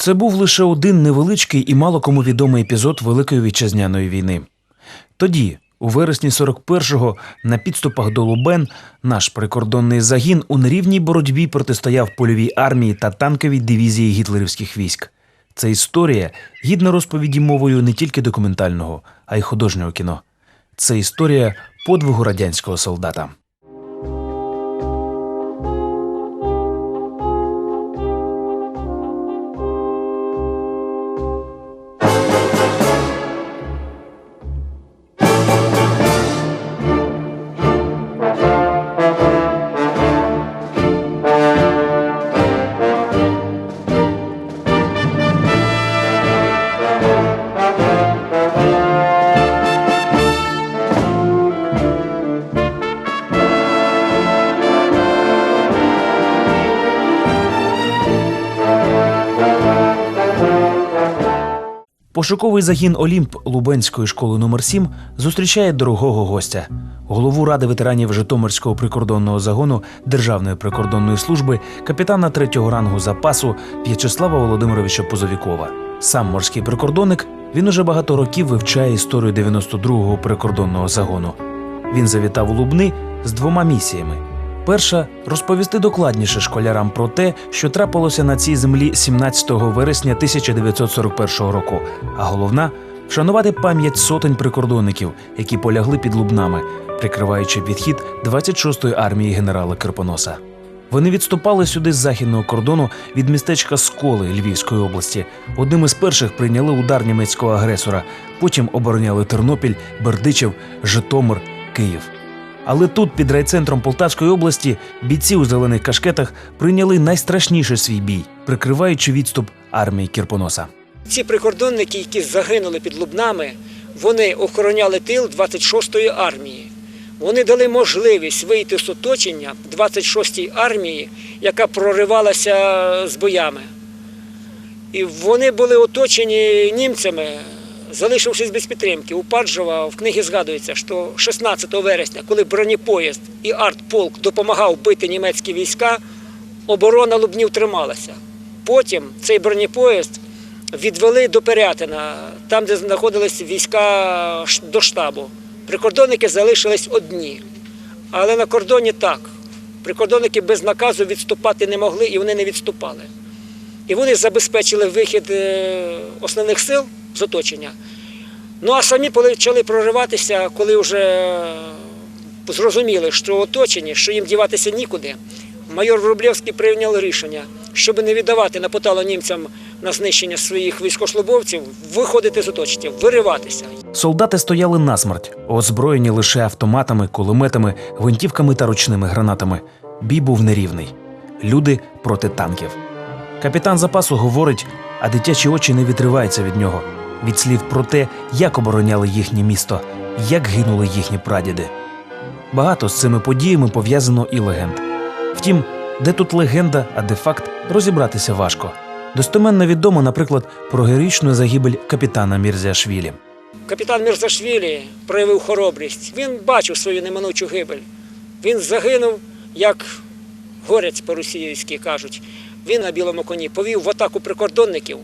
Це був лише один невеличкий і мало кому відомий епізод Великої вітчизняної війни. Тоді, у вересні 41-го, на підступах до Лубен, наш прикордонний загін у нерівній боротьбі протистояв польовій армії та танковій дивізії гітлерівських військ. Це історія гідна розповіді мовою не тільки документального, а й художнього кіно. Це історія подвигу радянського солдата. Пошуковий загін Олімп Лубенської школи номер 7 зустрічає дорогого гостя, голову ради ветеранів Житомирського прикордонного загону Державної прикордонної служби, капітана третього рангу запасу В'ячеслава Володимировича Позовікова. Сам морський прикордонник він уже багато років вивчає історію 92-го прикордонного загону. Він завітав у Лубни з двома місіями. Перша розповісти докладніше школярам про те, що трапилося на цій землі 17 вересня 1941 року. А головна вшанувати пам'ять сотень прикордонників, які полягли під Лубнами, прикриваючи відхід 26-ї армії генерала Кирпоноса. Вони відступали сюди з західного кордону від містечка Сколи Львівської області. Одним із перших прийняли удар німецького агресора. Потім обороняли Тернопіль, Бердичев, Житомир, Київ. Але тут, під райцентром Полтавської області, бійці у зелених кашкетах прийняли найстрашніший свій бій, прикриваючи відступ армії Кірпоноса. Ці прикордонники, які загинули під Лубнами, вони охороняли тил 26-ї армії. Вони дали можливість вийти з оточення 26-ї армії, яка проривалася з боями. І вони були оточені німцями, залишившись без підтримки. У Паджова в книгі згадується, що 16 вересня, коли бронепоїзд і артполк допомагав бити німецькі війська, оборона Лубнів трималася. Потім цей бронепоїзд відвели до Перятина, там, де знаходились війська до штабу. Прикордонники залишились одні. Але на кордоні так. Прикордонники без наказу відступати не могли і вони не відступали. І вони забезпечили вихід е, основних сил з оточення. Ну а самі почали прориватися, коли вже е, зрозуміли, що оточені, що їм діватися нікуди. Майор Врублевський прийняв рішення, щоб не віддавати на потало німцям на знищення своїх військовослужбовців, виходити з оточення, вириватися. Солдати стояли насмерть, озброєні лише автоматами, кулеметами, гвинтівками та ручними гранатами. Бій був нерівний. Люди проти танків. Капітан запасу говорить, а дитячі очі не відриваються від нього. Від слів про те, як обороняли їхнє місто, як гинули їхні прадіди. Багато з цими подіями пов'язано і легенд. Втім, де тут легенда, а де факт, розібратися важко. Достеменно відомо, наприклад, про героїчну загибель капітана Мірзяшвілі. Капітан Мірзашвілі проявив хоробрість. Він бачив свою неминучу гибель. Він загинув, як горець по-російськи кажуть. Він на білому коні повів в атаку прикордонників.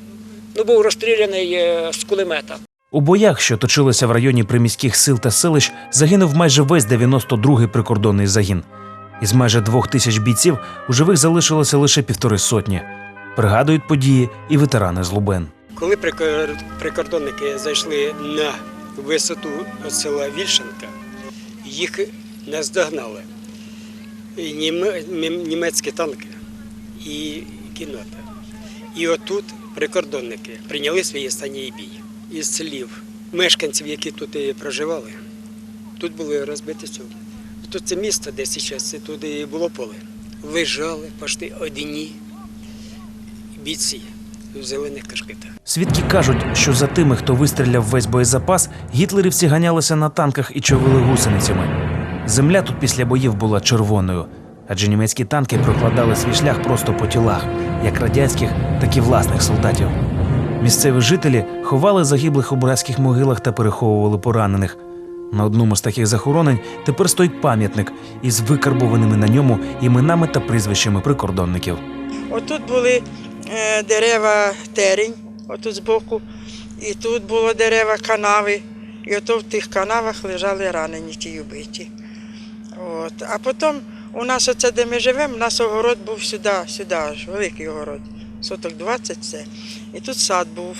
Ну, був розстріляний е, з кулемета. У боях, що точилися в районі приміських сил та селищ, загинув майже весь 92-й прикордонний загін. Із майже двох тисяч бійців у живих залишилося лише півтори сотні. Пригадують події і ветерани з Лубен. Коли прикор- прикордонники зайшли на висоту села Вільшенка, їх наздогнали німе- нім- німецькі танки і кінота. І отут прикордонники прийняли свій останній бій. Із селів мешканців, які тут і проживали, тут були розбиті села. Тут це місто, де зараз це туди і було поле. Лежали пошти одні бійці в зелених кашкетах. Свідки кажуть, що за тими, хто вистріляв весь боєзапас, гітлерівці ганялися на танках і човили гусеницями. Земля тут після боїв була червоною, адже німецькі танки прокладали свій шлях просто по тілах, як радянських, так і власних солдатів. Місцеві жителі ховали загиблих у братських могилах та переховували поранених. На одному з таких захоронень тепер стоїть пам'ятник із викарбованими на ньому іменами та прізвищами прикордонників. Отут були е, дерева терень, отут збоку, і тут було дерева канави. І ото в тих канавах лежали ранені ті убиті. От. А потім у нас оце, де ми живемо, у нас огород був сюди, сюди аж, великий огород. Соток 20 це. І тут сад був.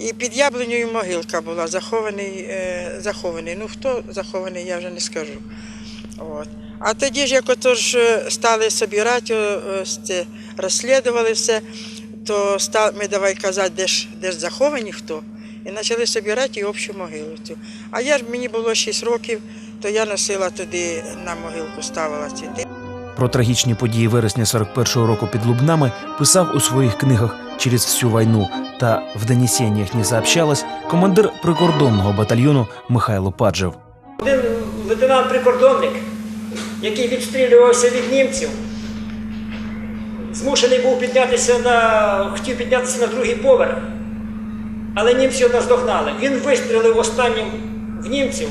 І під яблунею могилка була, захований, е, захований. Ну хто захований, я вже не скажу. От. А тоді ж, як ото ж е, стали собирати, о, розслідували все, то стали, ми давай казати, де ж, де ж заховані хто. І почали собирати і общу могилу. цю. А я ж мені було 6 років, то я носила туди на могилку, ставила цвіти. Про трагічні події вересня 41-го року під Лубнами писав у своїх книгах через всю війну та в донесеннях не сообщалось командир прикордонного батальйону Михайло Паджев. Один лейтенант-прикордонник, який відстрілювався від німців, змушений був піднятися на, хотів піднятися на другий поверх, але німці його наздогнали. Він вистрілив останнім в німців,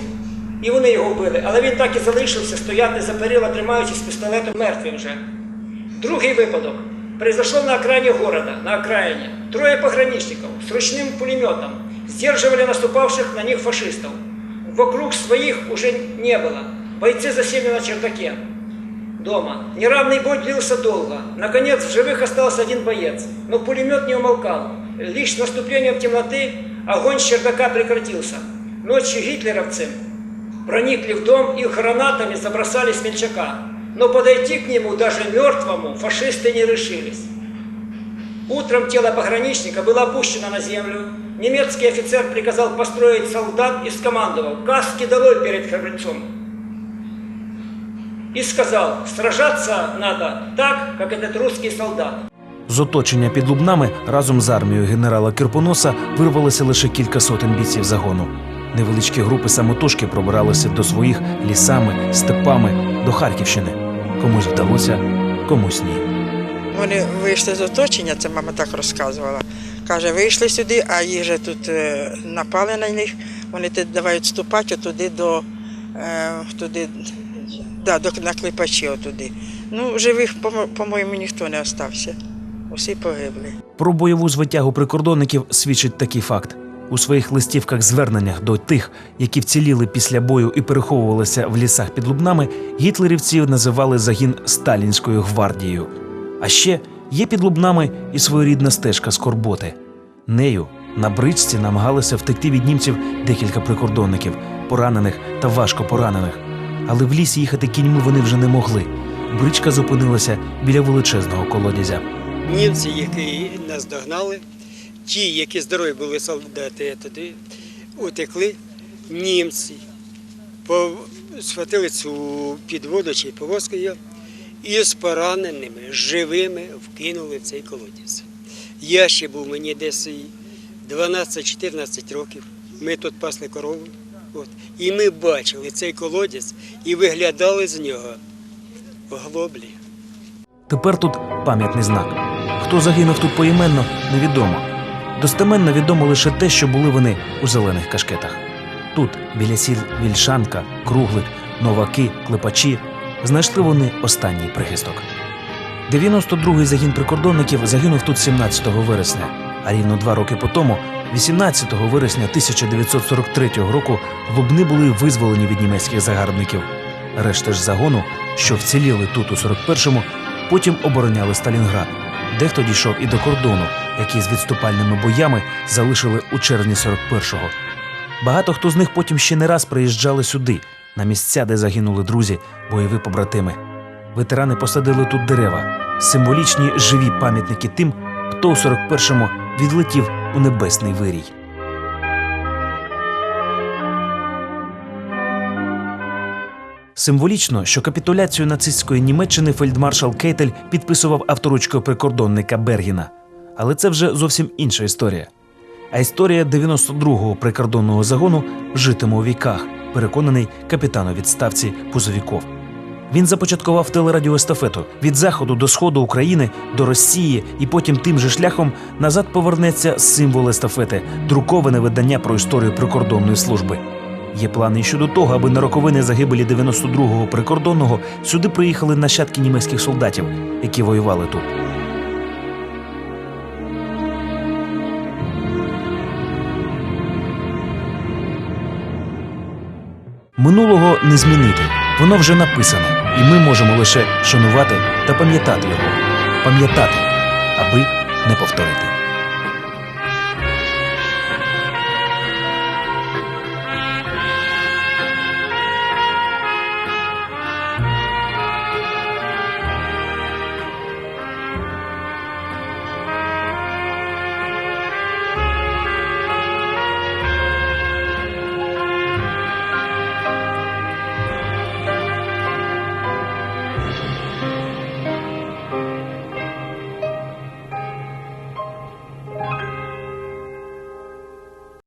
і вони його вбили. Але він так і залишився стояти за перила, тримаючись пістолетом мертвим вже. Другий випадок. Произошел на окраине города, на окраине. Трое пограничников с ручным пулеметом сдерживали наступавших на них фашистов. Вокруг своих уже не было. Бойцы засели на чердаке дома. Неравный бой длился долго. Наконец, в живых остался один боец. Но пулемет не умолкал. Лишь с наступлением темноты огонь с чердака прекратился. Ночью гитлеровцы проникли в дом и гранатами забросали смельчака. Но подойти к нему, даже мертвому, фашисты не решились. Утром тело пограничника было опущено на землю. Немецкий офицер приказал построить солдат и скомандовал «Каски долой перед храбрецом!» И сказал «Сражаться надо так, как этот русский солдат». З оточення під Лубнами разом з армією генерала Кирпоноса вирвалося лише кілька сотень бійців загону. Невеличкі групи самотужки пробиралися до своїх лісами, степами, до Харківщини. Комусь вдалося, комусь ні. Вони вийшли з оточення, це мама так розказувала. Каже, вийшли сюди, а їх же тут е, напали на них. Вони давай відступати туди до, е, туди, да, до наклепачі отуди. Ну, живих, по-моєму, ніхто не остався. Усі погибли. Про бойову звитягу прикордонників свідчить такий факт. У своїх листівках зверненнях до тих, які вціліли після бою і переховувалися в лісах під Лубнами, гітлерівці називали загін Сталінською гвардією. А ще є під Лубнами і своєрідна стежка скорботи. Нею на бричці намагалися втекти від німців декілька прикордонників, поранених та важко поранених. Але в ліс їхати кіньми вони вже не могли. Бричка зупинилася біля величезного колодязя. Німці, які нас догнали, ті, які здорові були солдати, туди утекли. Німці схватили цю підводу чи повозку її і з пораненими, живими вкинули в цей колодязь. Я ще був мені десь 12-14 років. Ми тут пасли корову. От. І ми бачили цей колодязь і виглядали з нього глоблі. Тепер тут пам'ятний знак. Хто загинув тут поіменно, невідомо. Достеменно відомо лише те, що були вони у зелених кашкетах. Тут, біля сіл Вільшанка, Круглик, Новаки, Клепачі, знайшли вони останній прихисток. 92-й загін прикордонників загинув тут 17 вересня, а рівно два роки по тому, 18 вересня 1943 року, Лубни були визволені від німецьких загарбників. Решти ж загону, що вціліли тут у 41-му, потім обороняли Сталінград. Дехто дійшов і до кордону, який з відступальними боями залишили у червні 41-го. Багато хто з них потім ще не раз приїжджали сюди, на місця, де загинули друзі, бойові побратими. Ветерани посадили тут дерева, символічні живі пам'ятники тим, хто у 41-му відлетів у небесний вирій. Символічно, що капітуляцію нацистської Німеччини фельдмаршал Кейтель підписував авторучкою прикордонника Бергіна. Але це вже зовсім інша історія. А історія 92-го прикордонного загону житиме у віках, переконаний капітан у відставці Пузовіков. Він започаткував телерадіоестафету від заходу до сходу України до Росії, і потім тим же шляхом назад повернеться символ естафети, друковане видання про історію прикордонної служби. Є плани щодо того, аби на роковини загибелі 92-го прикордонного сюди приїхали нащадки німецьких солдатів, які воювали тут. Минулого не змінити, воно вже написане, і ми можемо лише шанувати та пам'ятати його, пам'ятати, аби не повторити.